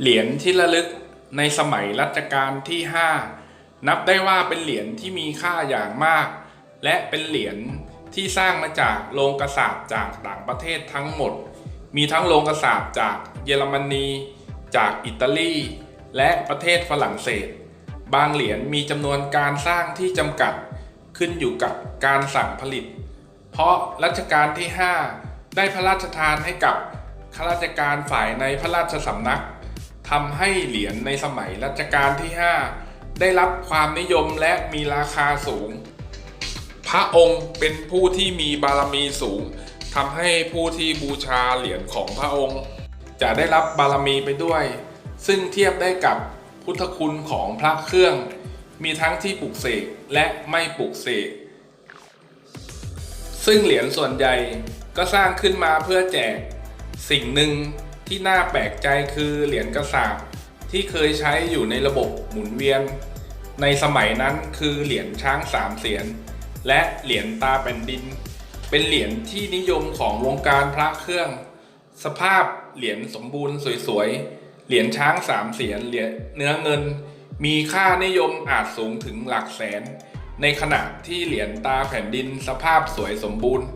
เหรียญที่ระลึกในสมัยรัชกาลที่ 5 นับได้ว่าเป็นเหรียญที่มีค่าอย่างมาก และเป็นเหรียญที่สร้างมาจากโลงกระสาบจากต่างประเทศทั้งหมด มีทั้งโลงกระสาบจากเยอรมนี จากอิตาลี และประเทศฝรั่งเศส บางเหรียญมีจำนวนการสร้างที่จำกัดขึ้นอยู่กับการสั่งผลิต เพราะรัชกาลที่ 5 ได้พระราชทานให้กับข้าราชการฝ่ายในพระราชสำนัก ทำให้เหรียญในสมัยรัชกาลที่ 5 ได้รับความนิยมและมีราคาสูง พระองค์เป็นผู้ที่มีบารมีสูงทำให้ผู้ที่บูชาเหรียญของพระองค์ จะได้รับบารมีไปด้วย ซึ่งเทียบได้กับพุทธคุณของพระเครื่อง มีทั้งที่ปลุกเสกและไม่ปลุกเสกซึ่งเหรียญส่วนใหญ่ก็สร้างขึ้นมาเพื่อแจกสิ่งหนึ่ง ที่น่าแปลกใจคือเหรียญกระสาบที่เคยใช้อยู่ในระบบหมุนเวียน ในสมัยนั้นคือเหรียญช้างสามเสียน และเหรียญตาแผ่นดิน เป็นเหรียญที่นิยมของวงการพระเครื่อง สภาพเหรียญสมบูรณ์สวยๆ เหรียญช้างสามเสียนเหรียญเนื้อเงิน มีค่านิยมอาจสูงถึงหลักแสน ในขณะที่เหรียญตาแผ่นดินสภาพสวยสมบูรณ์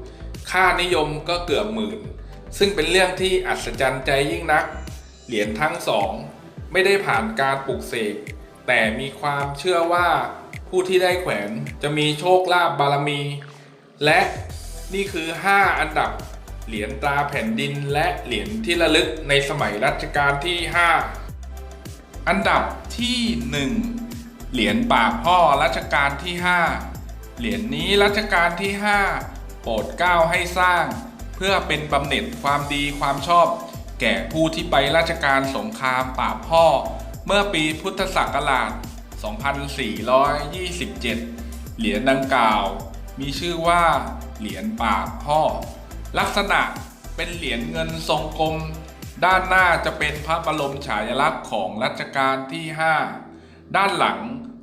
ค่านิยมก็เกือบหมื่น ซึ่งเป็นเรื่องที่อัศจรรย์ใจยิ่งนัก เหรียญทั้งสอง ไม่ได้ผ่านการปลูกเสก แต่มีความเชื่อว่าผู้ที่ได้แขวนจะมีโชคลาภบารมี และนี่คือ 5 อันดับเหรียญตราแผ่นดินและเหรียญที่ระลึกในสมัยรัชกาลที่ 5 อันดับที่ 1 เหรียญป่ากพ่อรัชกาลที่ 5 เหรียญนี้รัชกาลที่ 5 โปรดเก้าให้สร้าง เพื่อเป็นบำเหน็จความดีความชอบ แก่ผู้ที่ไปราชการสงครามป่าบพ่อ เมื่อปีพุทธศักราช 2427 เหรียญดังกล่าว มีชื่อว่า เหรียญปาบพ่อ ลักษณะเป็นเหรียญเงินทรงกลม ด้านหน้าจะเป็นพระบรมฉายาลักษณ์ของรัชกาลที่ 5 ด้านหลัง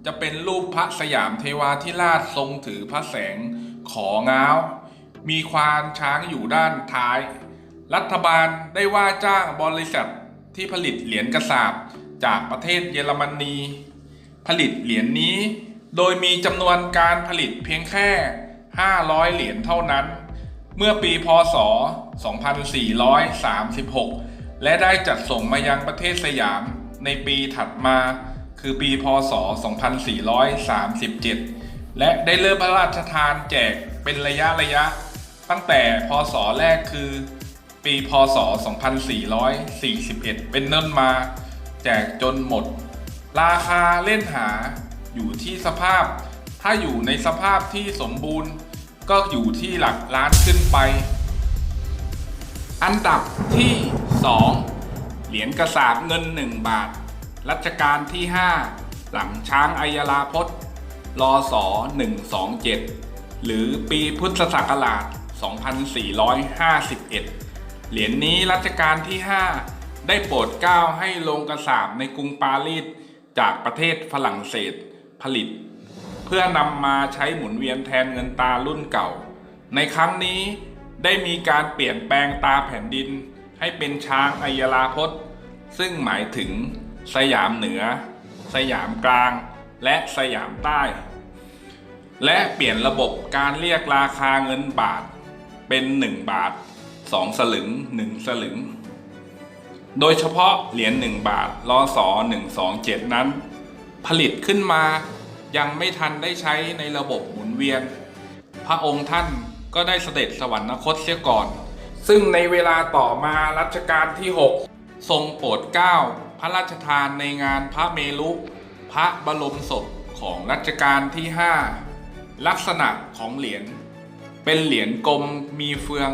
จะเป็นรูปพระสยามเทวาธิราชทรงถือพระแสงของ้าว มีควานช้างอยู่ด้านท้าย รัฐบาลได้ว่าจ้างบริษัทที่ผลิตเหรียญกระสาบจากประเทศเยอรมนี ผลิตเหรียญนี้ โดยมีจำนวนการผลิตเพียงแค่ 500 เหรียญเท่านั้น เมื่อปีพศ 2436 และได้จัดส่งมายังประเทศสยามในปีถัดมา คือปีพศ 2437 และได้เริ่มพระราชทานแจกเป็นระยะระยะ ตั้งแต่พศแรกคือ ปีพศ 2441 เป็นเนิ่นมา แจกจนหมด ราคาเล่นหาอยู่ที่สภาพ ถ้าอยู่ในสภาพที่สมบูรณ์ ก็อยู่ที่หลักล้านขึ้นไป อันดับที่ 2 เหรียญกระสาบเงิน 1 บาท รัชกาลที่ 5 หลังช้างอัยราพจน์รอสอ127 หรือปีพุทธศักราช 2451 เหรียญนี้รัชกาลที่ 5 ได้โปรดเกล้าให้โรงกระสาบในกรุงปารีสจากประเทศฝรั่งเศสผลิต เพื่อนำมาใช้หมุนเวียนแทนเงินตารุ่นเก่า ในครั้งนี้ได้มีการเปลี่ยนแปลงตาแผ่นดิน ให้เป็นช้างอัยราพจน์ซึ่งหมายถึงสยามเหนือ สยามกลาง และสยามใต้ และเปลี่ยนระบบการเรียกราคาเงินบาท เป็น1บาท2สลึง1สลึง โดยเฉพาะเหรียญ1บาทรอสอ127นั้น ผลิตขึ้นมายังไม่ทันได้ใช้ในระบบหมุนเวียน พระองค์ท่านก็ได้เสด็จสวรรคตเสียก่อน ซึ่งในเวลาต่อมารัชกาลที่ 6 ทรงโปรดเกล้าพระราชทานในงานพระเมรุพระบรมศพของรัชกาลที่ 5 ลักษณะของเหรียญ เป็นเหรียญกลมมีเฟือง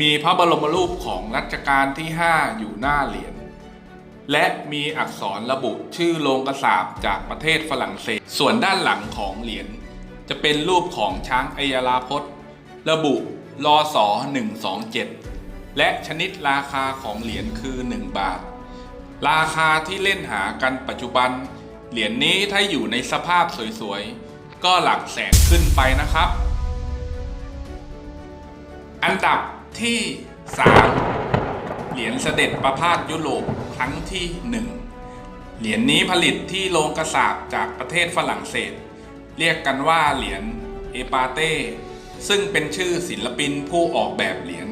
มีพระบรมรูปของรัชกาลที่ 5 อยู่หน้าเหรียญและมีอักษรระบุชื่อโรงกระสาบจากประเทศฝรั่งเศส ส่วนด้านหลังของเหรียญจะเป็นรูปของช้างอัยราพจน์ระบุรอสอ127 และชนิดราคาของเหรียญคือ 1 บาท ราคาที่เล่นหากันปัจจุบัน เหรียญนี้ถ้าอยู่ในสภาพสวยๆ ก็หลักแสนขึ้นไปนะครับ อันดับที่ 3 เหรียญเสด็จประพาสยุโรปครั้งที่ 1 เหรียญนี้ผลิตที่โรงกระสาบจากประเทศฝรั่งเศส เรียกกันว่าเหรียญเอปาเต้ซึ่งเป็นชื่อศิลปินผู้ออกแบบเหรียญ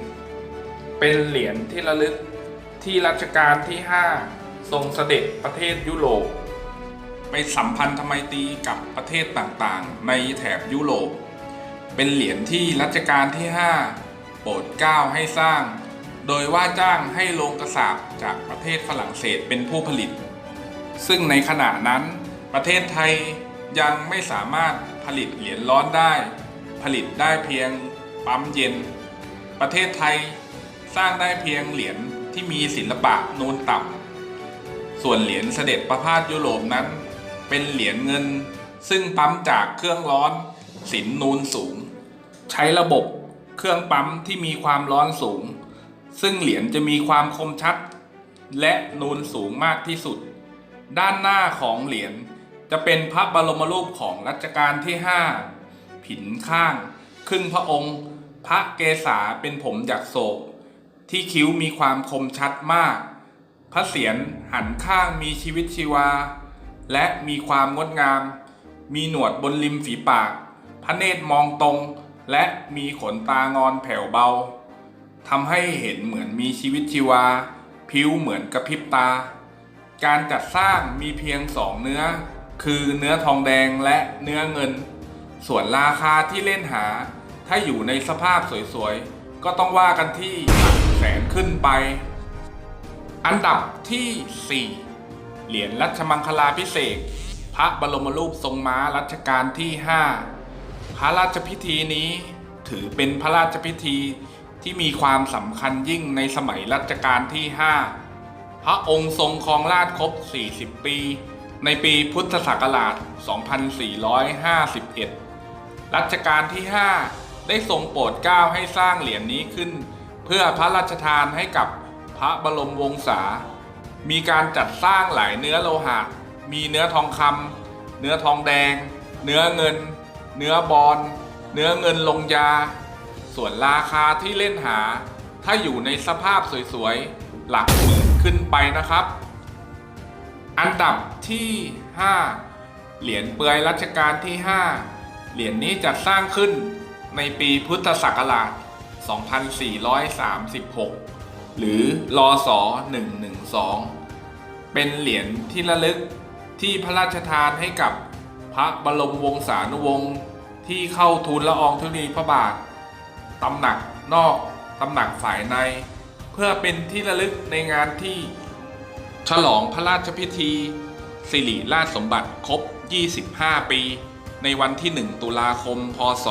เป็นเหรียญที่ระลึกที่รัชกาลที่ 5 ทรงเสด็จประเทศยุโรป ไปสัมพันธไมตรีกับประเทศต่างๆ ในแถบยุโรป เป็นเหรียญที่รัชกาลที่ 5 โปรดเกล้าให้สร้าง โดยว่าจ้างให้โรงกระสาบจากประเทศฝรั่งเศสเป็นผู้ผลิต ซึ่งในขณะนั้น ประเทศไทยยังไม่สามารถผลิตเหรียญร้อนได้ ผลิตได้เพียงปั๊มเย็น ประเทศไทยสร้างได้เพียงเหรียญที่มีศิลปะนูนต่ำ ส่วนเหรียญเสด็จประพาสยุโรปนั้น เป็นเหรียญเงินซึ่งปั๊มจากเครื่องร้อนสินนูนสูง ใช้ระบบ เครื่องปั๊มที่มีความร้อนสูง ซึ่งเหรียญจะมีความคมชัด และนูนสูงมากที่สุด ด้านหน้าของเหรียญจะเป็นพระบรมรูปของรัชกาลที่ 5 ผินข้าง ครึ่งพระองค์ พระเกศาเป็นผมจากโศก ที่คิ้วมีความคมชัดมาก พระเศียรหันข้างมีชีวิตชีวา และมีความงดงาม มีหนวดบนริมฝีปาก พระเนตรมองตรง และมีขนตางอนแผ่วเบาทำให้เห็นเหมือนมีชีวิตชีวา ผิวเหมือนกระพริบตา การจัดสร้างมีเพียงสองเนื้อ คือเนื้อทองแดงและเนื้อเงิน ส่วนราคาที่เล่นหา ถ้าอยู่ในสภาพสวยๆ ก็ต้องว่ากันที่แสนขึ้นไป อันดับที่ 4 เหรียญรัชมังคลาพิเศษ พระบรมรูปทรงม้ารัชกาลที่ 5 พระราชพิธีนี้ถือเป็นพระราชพิธีที่มีความสำคัญยิ่งในสมัยรัชกาลที่ 5 พระองค์ทรงครองราชย์ครบ 40 ปี ในปีพุทธศักราช 2451 รัชกาลที่ 5 ได้ทรงโปรดเกล้าให้สร้างเหรียญนี้ขึ้น เพื่อพระราชทานให้กับพระบรมวงศา มีการจัดสร้างหลายเนื้อโลหะ มีเนื้อทองคำเนื้อทองแดง เนื้อเงิน เนื้อบอลเนื้อเงินลงยา ส่วนราคาที่เล่นหา ถ้าอยู่ในสภาพสวยๆ หลักหมื่นขึ้นไปนะครับ อันดับที่ 5 เหรียญเปลือยรัชกาลที่ 5 เหรียญนี้จัดสร้างขึ้นในปีพุทธศักราช 2436 หรือรอศ112 เป็นเหรียญที่ระลึกที่พระราชทานให้กับ พระบรมวงศานุวงศ์ที่เข้าทูลละอองธุลีพระบาทตำหนักนอกตำหนักฝ่ายใน เพื่อเป็นที่ระลึกในงานที่ ฉลองพระราชพิธี สิริราชสมบัติครบ 25 ปี ในวันที่ 1 ตุลาคม พศ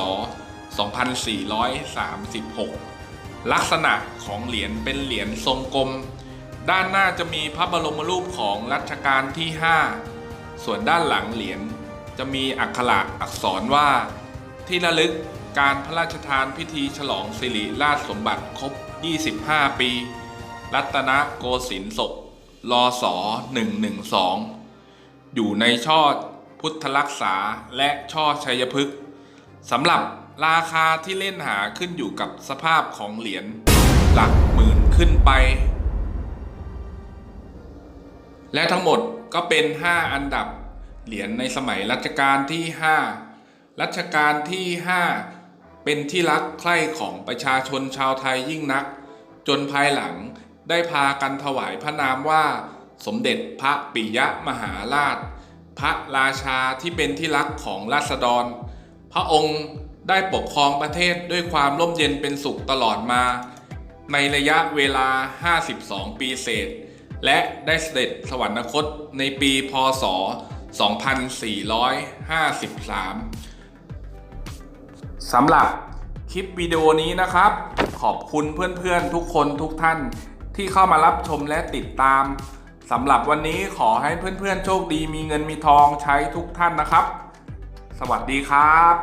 2436 ลักษณะของเหรียญเป็นเหรียญทรงกลม ด้านหน้าจะมีพระบรมรูปของรัชกาลที่ 5 ส่วนด้านหลังเหรียญ จะมีอักขระอักษรว่า ที่ระลึกการพระราชทานพิธีฉลองสิริราชสมบัติครบ 25 ปี รัตนโกสินทร์ศกรอสอ112 อยู่ในช่อพุทธรักษาและช่อชัยพฤกษ์สำหรับราคาที่เล่นหาขึ้นอยู่กับสภาพของเหรียญหลักหมื่นขึ้นไป และทั้งหมดก็เป็น 5 อันดับ เหรียญในสมัยรัชกาลที่ 5 รัชกาลที่ 5 เป็นที่รักใคร่ของประชาชนชาวไทยยิ่งนัก จนภายหลังได้พากันถวายพระนามว่า สมเด็จพระปิยมหาราช พระราชาที่เป็นที่รักของราษฎร พระองค์ได้ปกครองประเทศด้วยความร่มเย็นเป็นสุขตลอดมา ในระยะเวลา 52 ปีเศษ และได้เสด็จสวรรคตในปีพศ 2453สำหรับคลิปวิดีโอนี้นะครับ ขอบคุณเพื่อนๆทุกคนทุกท่านที่เข้ามารับชมและติดตามสำหรับวันนี้ขอให้เพื่อนๆโชคดีมีเงินมีทองใช้ทุกท่านนะครับ สวัสดีครับ